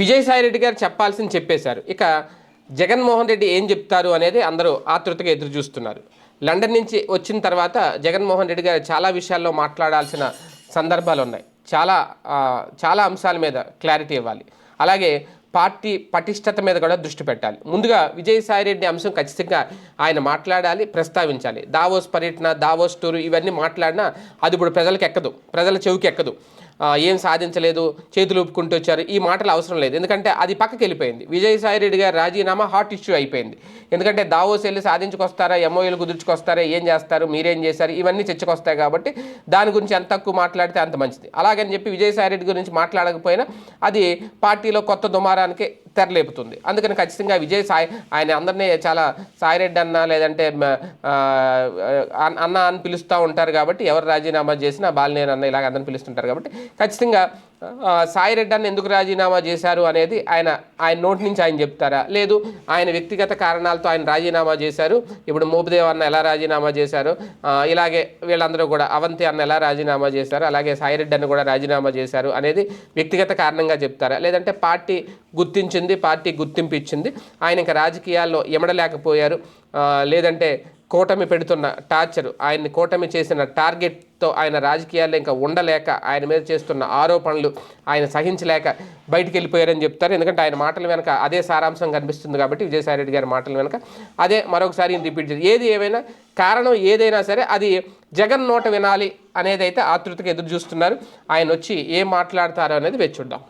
విజయసాయి రెడ్డి గారు చెప్పాల్సింది చెప్పేశారు. ఇక జగన్మోహన్ రెడ్డి ఏం చెప్తారు అనేది అందరూ ఆతృతగా ఎదురు చూస్తున్నారు. లండన్ నుంచి వచ్చిన తర్వాత జగన్మోహన్ రెడ్డి గారు చాలా విషయాల్లో మాట్లాడాల్సిన సందర్భాలు ఉన్నాయి. చాలా చాలా అంశాల మీద క్లారిటీ ఇవ్వాలి. అలాగే పార్టీ పటిష్టత మీద కూడా దృష్టి పెట్టాలి. ముందుగా విజయసాయి రెడ్డి అంశం ఖచ్చితంగా ఆయన మాట్లాడాలి ప్రస్తావించాలి. దావోస్ పర్యటన దావోస్ టూరు ఇవన్నీ మాట్లాడినా అది ఇప్పుడు ప్రజలకు ఎక్కదు. ప్రజల చెవికి ఎక్కదు. ఏం సాధించలేదు చేతులు ఊపుకుంటూ వచ్చారు. ఈ మాటలు అవసరం లేదు. ఎందుకంటే అది పక్కకి వెళ్ళిపోయింది విజయసాయి రెడ్డి గారి రాజీనామా హాట్ ఇష్యూ అయిపోయింది. ఎందుకంటే దావోస్ వెళ్ళి సాధించుకొస్తారా ఎంఓఏలు కుదుర్చుకొస్తారా ఏం చేస్తారు మీరేం చేశారు ఇవన్నీ చర్చకొస్తాయి కాబట్టి దాని గురించి ఎంత తక్కువ మాట్లాడితే అంత మంచిది. అలాగని చెప్పి విజయసాయి రెడ్డి గురించి మాట్లాడకపోయినా అది పార్టీలో కొత్త దుమారానికి తెరలేపుతుంది అందుకని ఖచ్చితంగా విజయ్ సాయి ఆయన అందరినీ చాలా సాయిరెడ్డి అన్న లేదంటే అన్న- అన్న అని పిలుస్తూ ఉంటారు కాబట్టి ఎవరు రాజీనామా చేసినా బాలినేని అన్న ఇలాగ అందరిని పిలుస్తుంటారు కాబట్టి ఖచ్చితంగా సాయి సాయిరెడ్డి అన్న ఎందుకు రాజీనామా చేశారు అనేది ఆయన ఆయన నోటి నుంచి ఆయన చెప్తారా? లేదు ఆయన వ్యక్తిగత కారణాలతో ఆయన రాజీనామా చేశారు. ఇప్పుడు మోపుదేవ్ అన్న ఎలా రాజీనామా చేశారు? ఇలాగే వీళ్ళందరూ కూడా అవంతి అన్న ఎలా రాజీనామా చేశారు? అలాగే సాయిరెడ్డి అన్న కూడా రాజీనామా చేశారు అనేది వ్యక్తిగత కారణంగా చెప్తారా? లేదంటే పార్టీ గుర్తించింది పార్టీ గుర్తింపు ఇచ్చింది. ఆయన ఇంకా రాజకీయాల్లో ఎమడలేకపోయారు. లేదంటే కూటమి పెడుతున్న టార్చర్ ఆయన్ని కూటమి చేసిన టార్గెట్తో ఆయన రాజకీయాల్లో ఇంకా ఉండలేక ఆయన మీద చేస్తున్న ఆరోపణలు ఆయన సహించలేక బయటికి వెళ్ళిపోయారని చెప్తారు. ఎందుకంటే ఆయన మాటల వెనక అదే సారాంశం కనిపిస్తుంది కాబట్టి విజయసాయి రెడ్డి గారి మాటల వెనక అదే మరొకసారి రిపీట్ చేసి ఏది ఏమైనా కారణం ఏదైనా సరే అది జగన్ నోట వినాలి అనేది అయితే ఆతృతగా ఎదురు చూస్తున్నారు. ఆయన వచ్చి ఏం మాట్లాడతారో అనేది వేచి చూద్దాం.